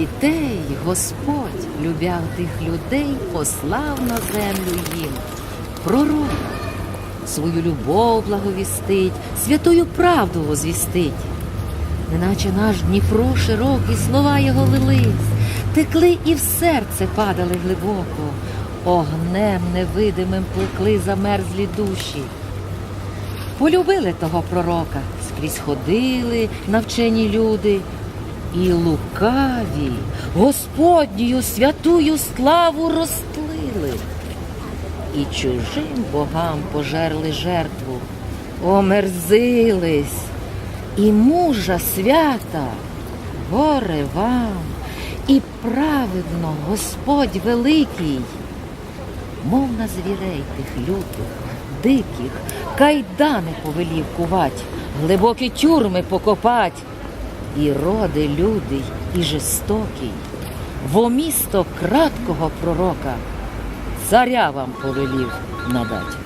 дітей Господь, любяв тих людей, послав на землю їм. Пророк свою любов благовістить, святую правду возвістить. Неначе наш Дніпро широкий, слова його лились, текли і в серце падали глибоко, огнем невидимим плекли замерзлі душі. Полюбили того пророка, скрізь ходили навчені люди, і лукаві Господню святую славу розтлили, і чужим богам пожерли жертву, омерзились, і мужа свята, горе вам, і праведно Господь великий, мов на звірей тих лютих, диких, кайдани повелів кувать, глибокі тюрми покопать, і роди людий, і жестокий, во місто краткого пророка, царя вам повелів надать.